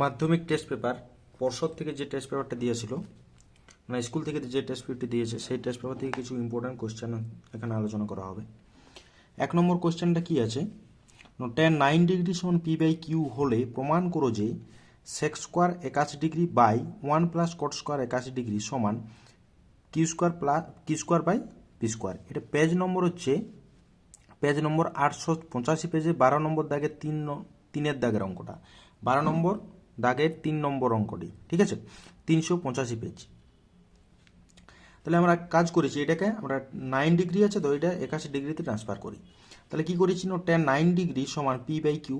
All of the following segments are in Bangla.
মাধ্যমিক টেস্ট পেপার পর্ষদ থেকে যে টেস্ট পেপারটা দিয়েছিল মানে স্কুল থেকে যে টেস্ট পেপারটি দিয়েছে, সেই টেস্ট পেপার থেকে কিছু ইম্পর্ট্যান্ট কোশ্চেন এখানে আলোচনা করা হবে। এক নম্বর কোশ্চেনটা কি আছে? টেন নাইন ডিগ্রি সমান পি বাই কিউ হলে প্রমাণ করো যে সেক্স স্কোয়ার একাশি degree by one plus cot square একাশি ডিগ্রি সমান q square plus q square by p square এটা পেজ নম্বর হচ্ছে পেজ নম্বর আটশো পঁচাশি পেজে বারো নম্বর দাগের তিন তিনের দাগের অঙ্কটা। বারো নম্বর দাগের তিন নম্বর অঙ্কটি, ঠিক আছে? তিনশো পঁচাশি পেজ। তাহলে আমরা কাজ করেছি, এটাকে আমরা নাইন ডিগ্রি আছে, তো এটা একাশি ডিগ্রিতে ট্রান্সফার করি। তাহলে কি করেছি না টেন নাইন ডিগ্রি সমান পি বাই কিউ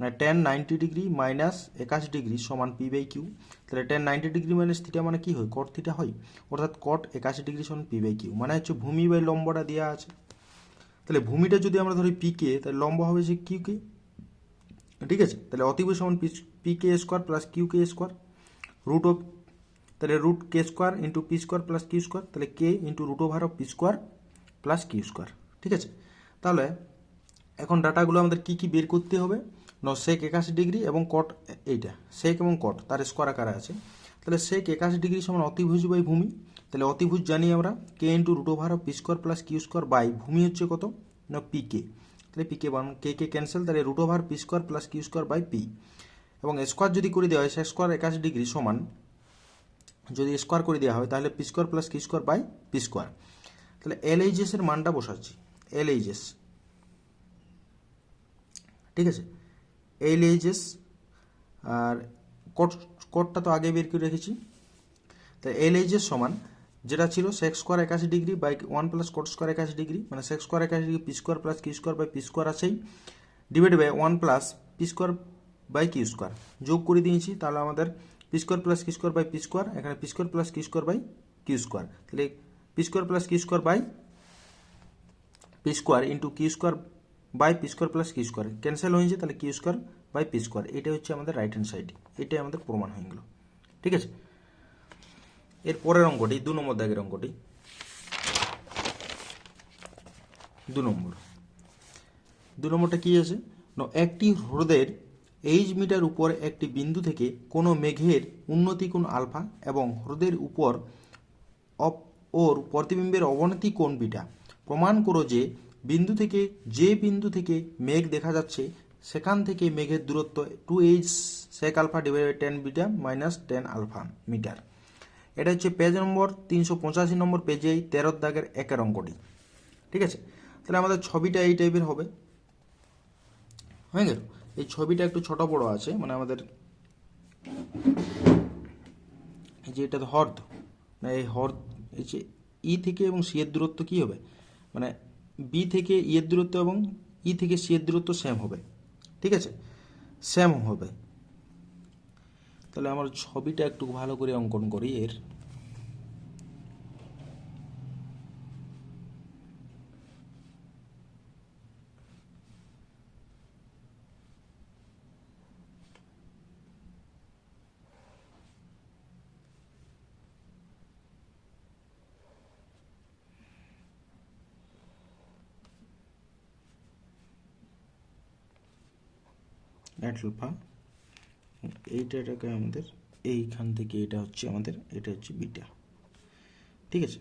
মানে টেন নাইনটি ডিগ্রি মাইনাস একাশি ডিগ্রি সমান পি বাই কিউ তাহলে tan ninety degree minus theta মানে কি হয়? কট থিটা হয়। অর্থাৎ কট একাশি ডিগ্রি সমান পি বাই কিউ মানে হচ্ছে ভূমি বাই লম্বটা দেওয়া আছে। তাহলে ভূমিটা যদি আমরা ধরি পি কে, তাহলে লম্ব হবে যে কিউ কে? ঠিক আছে? তাহলে অতিভুজ সমান p k square plus q k square root of তাহলে root k square into p square plus q square তাহলে k into root over of p square plus q square ঠিক আছে? তাহলে এখন ডাটাগুলো আমাদের কি কি বের করতে হবে? ন সেক একাশি ডিগ্রি এবং কট এইটা সেক এবং কট তার স্কোয়ার আকারে আছে। তাহলে সেক একাশি ডিগ্রি সমান অতিভুজ বাই ভূমি, তাহলে অতিভুজ জানি আমরা k into root over of p square plus q square by ভূমি হচ্ছে কত? না পি কে তাহলে পি কে বান কে কে ক্যান্সেল তাহলে root over p square plus q square by p এবং স্কোয়ার যদি করে দেওয়া হয় সেক স্কোয়ার একাশি ডিগ্রি সমান, যদি স্কোয়ার করে দেওয়া হয়, তাহলে p square plus q square by p square তাহলে এল এইচএস এর মানটা বসাচ্ছি এল এইচএস ঠিক আছে? এল এইচএস আর কোড কোডটা তো আগে বের করে রেখেছি। তাই এল এইচএস সমান যেটা ছিল সেক্স স্কোয়ার একাশি degree by one plus cot square একাশি ডিগ্রি মানে সেক্স স্কোয়ার একাশি degree p square plus q square by p square আছেই। Divide by one plus p square by q square যোগ করে দিয়েছি, তাহলে আমাদের p square plus q square by p square এখানে p square plus q square by q square তাহলে p square plus q square by p square into q square by p square plus q square cancel হয়েছে, তাহলে q square by p square এটাই হচ্ছে আমাদের রাইট হ্যান্ড সাইড এটাই আমাদের প্রমাণ হয়ে গেল। ঠিক আছে? এর পরের অঙ্কটি, দু নম্বর দাগের অঙ্কটি। দু নম্বর। দু নম্বরটা কি আছে? একটি হ্রদের এইচ মিটার উপর একটি বিন্দু থেকে কোনো মেঘের উন্নতি কোণ আলফা এবং হ্রদের উপর অপ- ওর প্রতিবিম্বের অবনতি কোণ বিটা। প্রমাণ করো যে বিন্দু থেকে, যে বিন্দু থেকে মেঘ দেখা যাচ্ছে, সেখান থেকে মেঘের দূরত্ব two h sec alpha divide tan beta minus tan alpha metre এটা হচ্ছে পেজ নম্বর তিনশো পঁচাশি নম্বর পেজে এই তেরোর দাগের একের অঙ্কটি। ঠিক আছে? তাহলে আমাদের ছবিটা এই টাইপের হবে। হয়ে গেল? এই ছবিটা একটু ছোট বড় আছে মানে আমাদের এই যে এটা হর্দ না এই হর্দ এই যে ই থেকে এবং সি এর দূরত্ব কি হবে? মানে বি থেকে ই এর দূরত্ব এবং ই থেকে সি এর দূরত্ব সেম হবে। ঠিক আছে? সেম হবে। তাহলে আমার ছবিটা একটু ভালো করে অঙ্কন করি এর। অ্যালফা এইটা এটাকে আমাদের, এইখান থেকে এটা হচ্ছে আমাদের, এটা হচ্ছে বিটা। ঠিক আছে?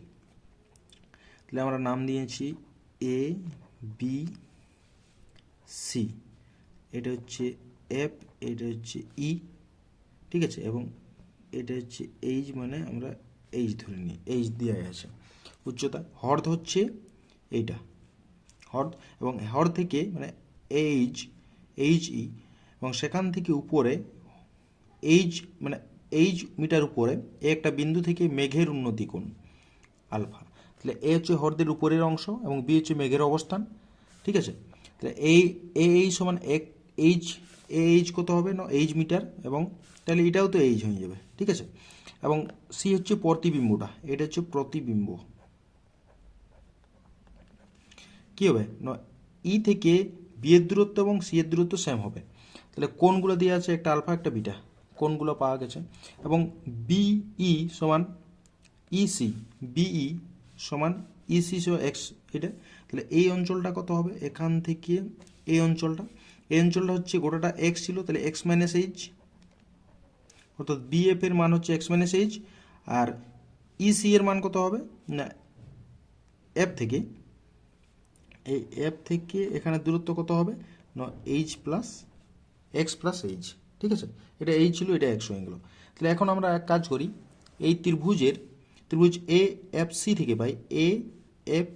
তাহলে আমরা নাম দিয়েছি এ বি সি এটা হচ্ছে এফ এটা হচ্ছে ই ঠিক আছে? এবং এটা হচ্ছে এইচ মানে আমরা এইচ ধরে নিই। এইচ দেওয়া আছে। উচ্চতা হর্দ হচ্ছে এইটা। হর্দ এবং হর থেকে মানে এইচ এইচ ই এবং সেখান থেকে উপরে এইচ মানে এইচ মিটার উপরে এ একটা বিন্দু থেকে মেঘের উন্নতি কোণ, আলফা। তাহলে এ হচ্ছে হর্দের উপরের অংশ এবং বি হচ্ছে মেঘের অবস্থান, ঠিক আছে? তাহলে এই এ এইচ সমান এক, এইচ, এ এইচ কত হবে? না, এইচ মিটার এবং তাহলে এটাও তো এইচ হয়ে যাবে, ঠিক আছে? এবং সি হচ্ছে প্রতিবিম্বটা, এটা হচ্ছে প্রতিবিম্ব। কি হবে? না, ই থেকে বি এর দূরত্ব এবং সি এর দূরত্ব সেম হবে। তাহলে কোনগুলো দিয়ে আছে একটা আলফা, একটা বিটা। কোনগুলো পাওয়া গেছে? এবং বিই সমান ইসি বিই সমান ইসি সো এক্স এটা? তাহলে এই অঞ্চলটা কত হবে? এখান থেকে এই অঞ্চলটা। এই অঞ্চলটা হচ্ছে গোটাটা এক্স ছিল, তাহলে এক্স মাইনাস এইচ অর্থাৎ বি এফ এর মান হচ্ছে এক্স মাইনাস এইচ আর ইসি এর মান কত হবে? না এফ থেকে। এই এফ থেকে এখানে দূরত্ব কত হবে? না h plus x plus h ঠিক আছে? এটা এই ছিল, এটা এক্স হয়ে গেলো তাহলে এখন আমরা এক কাজ করি, এই ত্রিভুজের, ত্রিভুজ এ এফ সি থেকে পাই এ এফ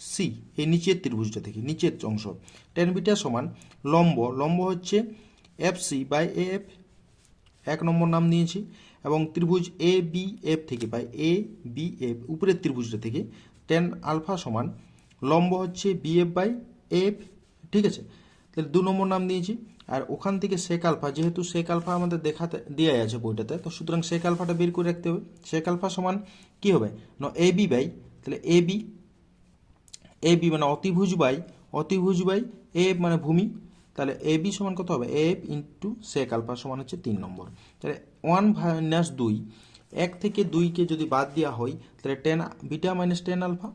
সি এই নিচের ত্রিভুজটা থেকে, নিচের অংশ। টেন বিটা সমান লম্ব লম্ব হচ্ছে F C by A F এক নম্বর নাম নিয়েছি, এবং ত্রিভুজ এ বি এফ থেকে পাই এ বি এফ উপরের ত্রিভুজটা থেকে টেন আলফা সমান লম্ব হচ্ছে বি এফ বাই এফ ঠিক আছে? তাহলে দু নম্বর নাম দিয়েছি আর ওখান থেকে সেক আলফা যেহেতু সেক আলফা আমাদের দেখাতে দেওয়া আছে বইটাতে, তো সুতরাং সেক আলফাটা বের করে রাখতে হবে। সেক আলফা সমান কি হবে? না এ বি বাই তাহলে এ বি এ বি মানে অতিভুজ বাই অতিভুজ বাই এ মানে ভূমি, তাহলে এ বি সমান কত হবে? এফ ইন্টু সেক আলফা সমান হচ্ছে তিন নম্বর। তাহলে ওয়ান মাইনাস দুই, এক থেকে দুইকে যদি বাদ দেওয়া হয়, তাহলে tan beta minus tan alpha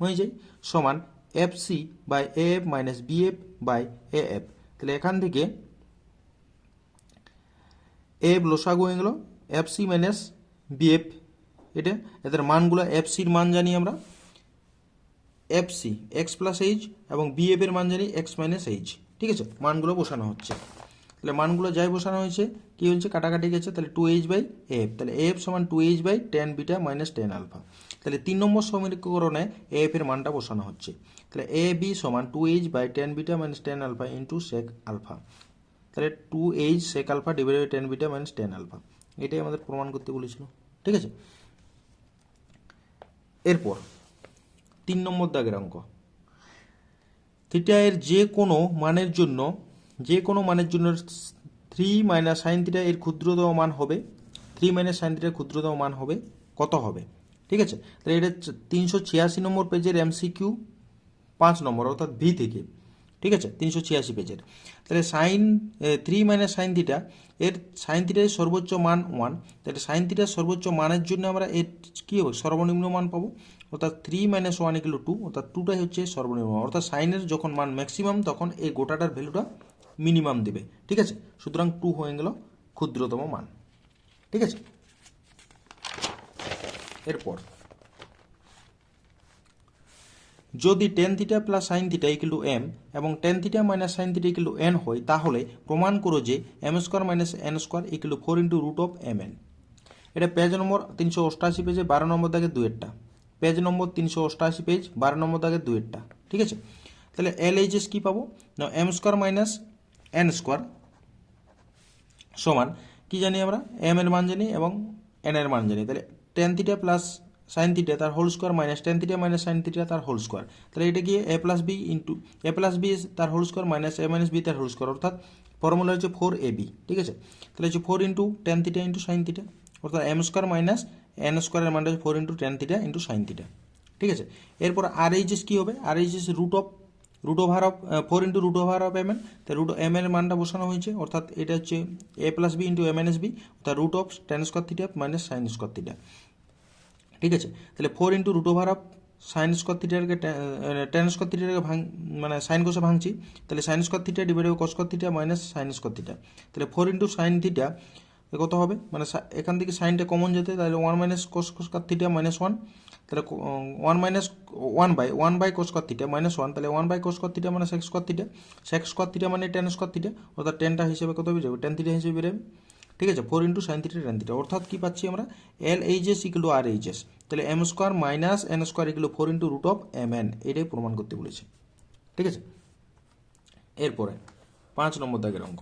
হয়ে যায়, সমান F C by A F minus B F by A F তাহলে এখান থেকে এফ লোসাগু হয়ে গেল F C minus B F এটা, এদের মানগুলো এফ সির মান জানি আমরা। F C x plus h এবং বি এফ এর মান জানি এক্স মাইনাস এইচ ঠিক আছে? মানগুলো বসানো হচ্ছে। তাহলে মানগুলো যাই বসানো হয়েছে, কি হচ্ছে কাটাকাটি গেছে, তাহলে টু এইচ বাই এফ তাহলে এফ সমান two h by tan beta minus tan alpha তাহলে তিন নম্বর সমীকরণে এ এফ এর মানটা বসানো হচ্ছে। তাহলে এ বি সমান two h by tan beta minus tan alpha into sec alpha তাহলে two h sec alpha divide by tan beta minus tan alpha এটাই আমাদের প্রমাণ করতে বলেছিল। ঠিক আছে? এরপর, তিন নম্বর দাগের অঙ্ক। থিটা এর যে কোনো মানের জন্য, যে কোনো মানের জন্য থ্রি মাইনাস সাইন থিটা এর ক্ষুদ্রতম মান হবে। থ্রি মাইনাস সাইন থিটার ক্ষুদ্রতম মান হবে। কত হবে? ঠিক আছে? তাহলে এটা তিনশো ছিয়াশি নম্বর পেজের এমসিকিউ পাঁচ নম্বর, অর্থাৎ ভি থেকে। ঠিক আছে? তিনশো ছিয়াশি পেজের তাহলে sine three minus sine theta এর সাইন থিটার সর্বোচ্চ মান ওয়ান তাহলে সাইন থিটার সর্বোচ্চ মানের জন্য আমরা এর কী হবে? সর্বনিম্ন মান পাবো। অর্থাৎ three minus one equal to অর্থাৎ টুটাই হচ্ছে সর্বনিম্ন মান। অর্থাৎ সাইনের যখন মান ম্যাক্সিমাম তখন এই গোটাটার ভ্যালুটা মিনিমাম দেবে। ঠিক আছে? সুতরাং টু হয়ে গেল ক্ষুদ্রতম মান। ঠিক আছে? এরপর যদি tan theta plus sine theta equal m এবং tan theta minus sine theta equal n হয়, তাহলে প্রমাণ করো যে m square minus n square equal four into root of m n এটা পেজ নম্বর তিনশো অষ্টাশি পেজে বারো নম্বর দাগে দুয়েরটা। পেজ নম্বর তিনশো অষ্টাশি পেজ বারো নম্বর দাগে দুয়েরটা। ঠিক আছে? তাহলে এল এইচ এস কী পাবো? না m square minus n square সমান, কি জানি আমরা? এম এর মান জানি এবং এন এর মান জানি। তাহলে tan theta plus sine theta তার whole square minus tan theta minus sine theta তার হোল স্কোয়ার তাহলে এটা কি a plus b into a plus b তার whole square minus a minus b তার হোল স্কোয়ার অর্থাৎ ফর্মুলা হচ্ছে ফোর এ বি ঠিক আছে? তাহলে হচ্ছে four into tan theta into sine theta অর্থাৎ এম স্কোয়ার মাইনাস এন স্কোয়ারের মানটা হচ্ছে four into tan theta into sine theta ঠিক আছে? এরপর আর এইচ এস কী হবে? R H S root of root over of four into root over of M N তো রুট এম এর মানটা বসানো হয়েছে, অর্থাৎ এটা হচ্ছে A plus B into M N S B অর্থাৎ root of tan square theta minus sine square theta ঠিক আছে? তাহলে four into root over of sine square থিটারকে tan square থিটারকে ভাঙ মানে সাইন কোষে ভাঙছি, তাহলে sine square theta divide cos square theta minus sine square theta তাহলে ফোর ইন্টু সাইন থিটা কত হবে? মানে এখান থেকে সাইনটা কমন যেতে, তাহলে one minus cos square theta minus one তাহলে one minus one by one by cos square theta minus one তাহলে one by cos square theta মানে sec square theta sec square theta মানে টেন স্কোয়ার থিটা অর্থাৎ টেনটা হিসেবে কত বেরোবে টেন থিটা হিসেবে বেরোবে ঠিক আছে four into sine theta tan theta অর্থাৎ কি পাচ্ছি আমরা? L H S equal R H S তাহলে M square minus N square equal four into root of M N এটাই প্রমাণ করতে বলেছে। ঠিক আছে? এরপরে, পাঁচ নম্বর দাগের অঙ্ক।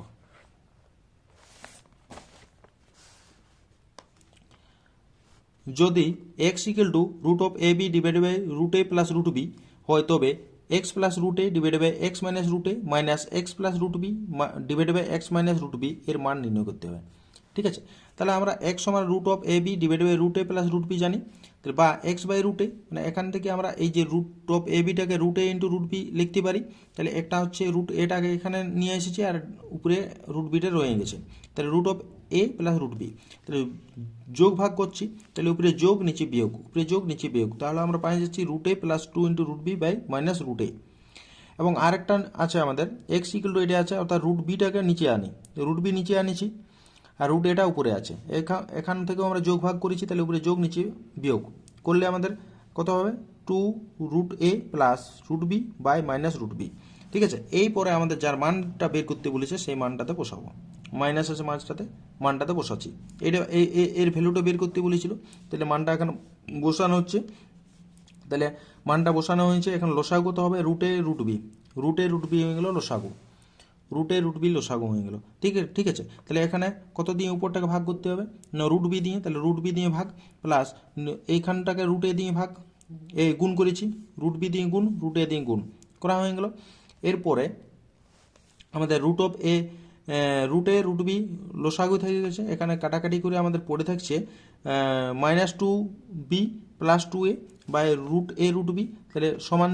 যদি X equal to root of A B divided by root A plus root B হয়, তবে X plus root A divided by X minus root A minus X plus root B divided by X minus root B এর মান নির্ণয় করতে হবে। ঠিক আছে? তাহলে আমরা এক্স সমান root of A B divide by root A plus root B জানি। তাহলে বা এক্স বাই রুট এ মানে এখান থেকে আমরা এই যে root of A বিটাকে root A into root B লিখতে পারি। তাহলে একটা হচ্ছে রুট এটাকে এখানে নিয়ে এসেছি আর উপরে রুট বিটা রয়ে গেছে। তাহলে root of A plus root B তাহলে যোগ ভাগ করছি, তাহলে উপরে যোগ, নিচে বিয়োগ। উপরে যোগ, নিচে বিয়োগ। তাহলে আমরা পাই যাচ্ছি root A plus two into root B by minus root A এবং আরেকটা আছে আমাদের এক্স ইকুয়াল টু এটা আছে, অর্থাৎ রুট বিটাকে নিচে আনি। রুট বি নিচে আনিছি। আর রুট এটা উপরে আছে। এখা- এখান থেকেও আমরা যোগ ভাগ করেছি, তাহলে উপরে যোগ, নিচে বিয়োগ। করলে আমাদের কত হবে? Two root A plus root B by minus root B ঠিক আছে? এই পরে আমাদের যার মানটা বের করতে বলেছে, সেই মানটাতে বসাবো। মাইনাস আছে মাঝটাতে মানটাতে বসাচ্ছি। এটা এর ভ্যালুটা বের করতে বলেছিল। তাহলে মানটা এখন বসানো হচ্ছে। তাহলে মানটা বসানো হয়েছে, এখন লসাগু তো হবে? রুটে রুট বি রুটে রুট বি হয়ে গেল লসাগু। রুটে রুট বি লসাগু হয়ে গেল। ঠিক ঠিক আছে? তাহলে এখানে কত দিয়ে উপরটাকে ভাগ করতে হবে? না রুট বি দিয়ে, তাহলে রুট বি দিয়ে ভাগ প্লাস এইখানটাকে রুটে দিয়ে ভাগ, এ গুণ করেছি রুট বি দিয়ে গুণ রুট দিয়ে গুণ, করা হয়ে গেল। এরপরে আমাদের রুট অফ এ রুটে রুট বি লোসাগু থেকে গেছে। এখানে কাটাকাটি করে আমাদের পড়ে থাকছে minus two B plus two A by root A root B তাহলে সমান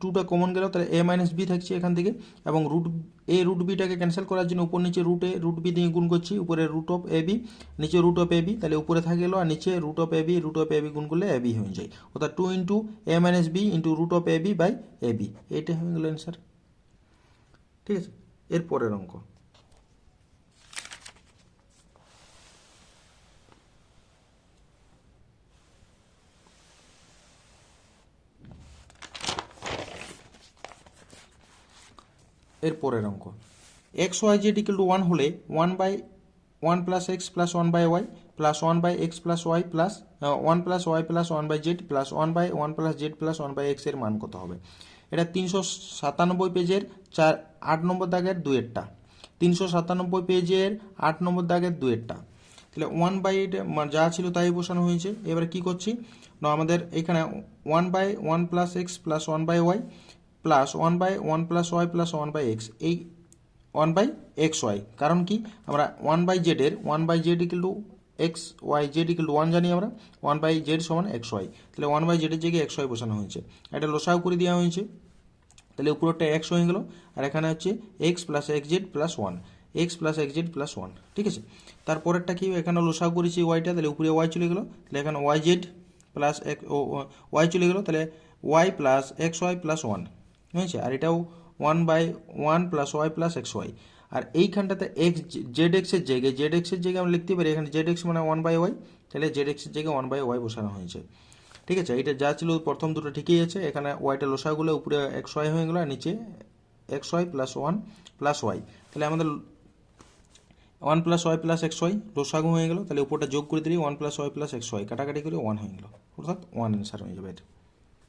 টুটা কমন গেল, তাহলে এ মাইনাস বি থাকছে এখান থেকে, এবং রুট এ রুট বিটাকে ক্যান্সেল করার জন্য উপর নিচে রুটে রুট বি দিয়ে গুণ করছি, উপরে রুট অফ এ বি নিচে রুট অফ এ বি তাহলে উপরে থাকে গেলো আর নিচে root of A B root of A B গুণ করলে এ বি হয়ে যায়। অর্থাৎ two into A minus B into root of A B by A B এইটা হয়ে গেল অ্যান্সার ঠিক আছে? এর পরের অঙ্ক। এর পরের অঙ্ক। X Y Z equal to one হলে one by one plus X plus one by Y plus one by X plus Y plus one plus Y plus one by Z plus one by one plus Z plus one by এক্সের মান কত হবে? এটা তিনশো সাতানব্বই পেজের চার, আট নম্বর দাগের দুয়েরটা। তিনশো সাতানব্বই পেজের আট নম্বর দাগের দুয়েরটা। তাহলে ওয়ান বাই যা ছিল তাই বসানো হয়েছে। এবার কি করছি? না, আমাদের এখানে one by one plus X plus one by Y plus one by one plus Y plus one by X এই ওয়ান বাই এক্স ওয়াই কারণ কি? আমরা one by জেডের one by Z equal to X Y Z equal to one জানি আমরা। ওয়ান বাই জেড সমান এক্স ওয়াই তাহলে ওয়ান বাই জেডের জায়গায় এক্স ওয়াই বসানো হয়েছে। এটা লোসাও করে দেওয়া হয়েছে। তাহলে উপরটা এক্স হয়ে গেল। আর এখানে হচ্ছে X plus X Z plus one X plus X Z plus one ঠিক আছে? তারপরেরটা কি? এখানে লোসাও করেছি ওয়াইটা তাহলে উপরে ওয়াই চলে গেলো। তাহলে এখানে ওয়াই জেড প্লাস এক ওয়াই চলে গেলো। তাহলে Y plus X Y plus one হয়েছে আর এটাও one by one plus Y plus X Y আর এইখানটাতে এক্স জেড এক্সের জায়গায় জেড এক্সের জায়গায় আমরা লিখতে পারি, এখানে জেড এক্স মানে ওয়ান বাই ওয়াই তাহলে জেড এক্সের জায়গায় ওয়ান বাই ওয়াই বসানো হয়েছে। ঠিক আছে? এটা যা ছিল প্রথম দুটো ঠিকই আছে। এখানে ওয়াইটা লোসাগুলো উপরে এক্স ওয়াই হয়ে গেলো, আর নিচে X Y plus one plus Y তাহলে আমাদের one plus Y plus X Y লোসাগু হয়ে গেলো, তাহলে উপরটা যোগ করে দিলে one plus Y plus X Y কাটাকাটি করে ওয়ান হয়ে গেলো। অর্থাৎ ওয়ান অ্যান্সার হয়ে যাবে এটা।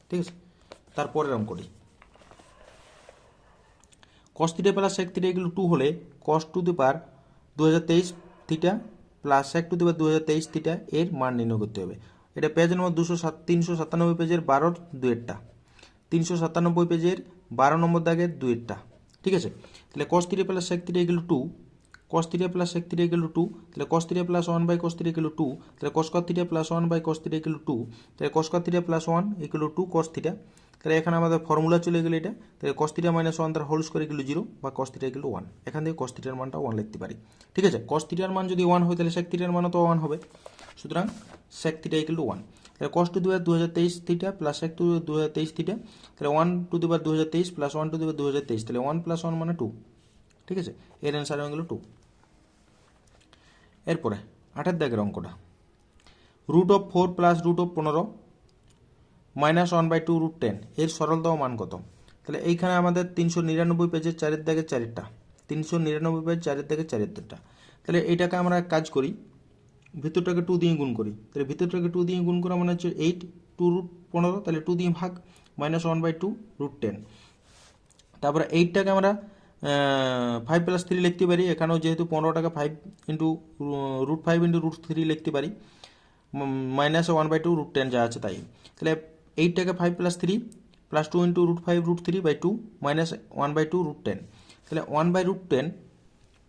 ঠিক আছে? তারপরের অঙ্কটি cos theta plus sec theta এগুলো টু হলে কস টু দি পার দু হাজার তেইশ theta plus sec to the power দু হাজার তেইশ থিটা এর মান নির্ণয় করতে হবে। এটা পেজ নম্বর দুশো সাত, তিনশো সাতানব্বই পেজের বারোর দুয়েরটা। তিনশো সাতানব্বই পেজের বারো নম্বর দাগের দুয়েরটা। ঠিক আছে? তাহলে cos theta plus sec theta এগুলো two cos theta plus sec theta এগুলো টু তাহলে cos theta plus one by cos theta এগুলো টু তাহলে cos cot theta plus one by cos theta এগুলো টু তাহলে cos cot theta plus one এগুলো টু কস থিটা তাহলে এখানে আমাদের ফর্মুলা চলে গেলে এটা। তাহলে কস থিটা মাইনাস ওয়ান তার হোল স্কোয়ার এগুলো জিরো বা কস থিটা এগুলো ওয়ান এখান থেকে কস থিটার মানটা ওয়ান লিখতে পারি। ঠিক আছে? কস থিটার মান যদি ওয়ান হয়, তাহলে সেক থিটার মানও তো ওয়ান হবে। সুতরাং সেক থিটা ইকুয়াল ওয়ান তাহলে কস টু দিবার দু হাজার তেইশ থিটা প্লাস এক টু দু হাজার তেইশ থিটা তাহলে ওয়ান টু দিবার দু হাজার তেইশ প্লাস ওয়ান টু দিবার দু হাজার তেইশ। তাহলে ওয়ান প্লাস ওয়ান মানে টু ঠিক আছে? এর অ্যান্সার হয়ে গেল টু এরপরে আটের দাগের অঙ্কটা। Root of four plus root of পনেরো minus one by two root ten এর সরলতম মান কত? তাহলে এইখানে আমাদের তিনশো নিরানব্বই পেজের চারের দাগের চারেরটা তিনশো নিরানব্বই পেজ চারের দাগের চারেরটা তাহলে এইটাকে আমরা কাজ করি, ভিতরটাকে টু দিয়ে গুণ করি। তাহলে ভিতরটাকে টু দিয়ে গুণ করা মানে হচ্ছে এইট টু রুট পনেরো, তাহলে টু দিয়ে ভাগ, minus one by two root ten তারপরে এইটটাকে আমরা ফাইভ প্লাস থ্রি লিখতে পারি, এখানেও যেহেতু পনেরো টাকা five into root five into root three লিখতে পারি minus one by two root ten যা আছে তাই। তাহলে এইটটাকে five plus three plus two into root five root three by two minus one by two root ten তাহলে ওয়ান বাই রুট টেন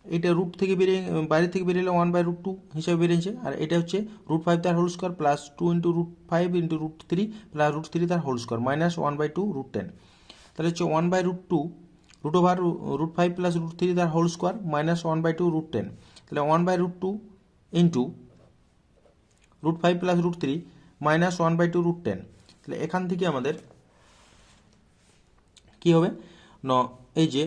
এটা রুট থেকে বেরিয়ে, বাইরে থেকে বেরিয়ে ওয়ান বাই রুট টু হিসাবে বেরিয়েছে, আর এটা হচ্ছে রুট ফাইভ তার whole square plus two into root five into root three plus root three তার whole square minus one by two root ten তাহলে হচ্ছে one by root two root over root five plus root three তার whole square minus one by two root ten তাহলে one by root two into root five plus root three minus one by two root ten তাহলে এখান থেকে আমাদের কি হবে? ন, এই যে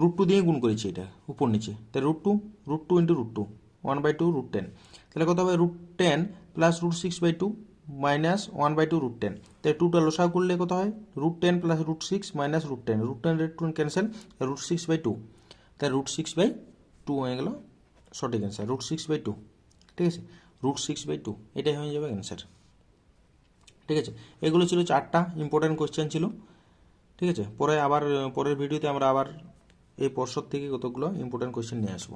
রুট টু দিয়ে গুণ করেছি এটা, উপর নিচে। তাই root two root two into root two one by two root ten তাহলে কত হবে? Root ten plus root six by two minus one by two root ten তাই টুটা লসা করলে কত হয়? Root ten plus root six minus root ten root ten root two cancel root six by two তাই রুট সিক্স বাই টু হয়ে গেল সঠিক answer root six by two ঠিক আছে? রুট সিক্স বাই টু এটাই হয়ে যাবে অ্যান্সার ঠিক আছে? এগুলো ছিল চারটা ইম্পর্ট্যান্ট কোয়েশ্চেন ছিল। ঠিক আছে? পরে আবার, পরের ভিডিওতে আমরা আবার এই পর্ষদ থেকে কতগুলো ইম্পর্ট্যান্ট কোয়েশ্চেন নিয়ে আসব।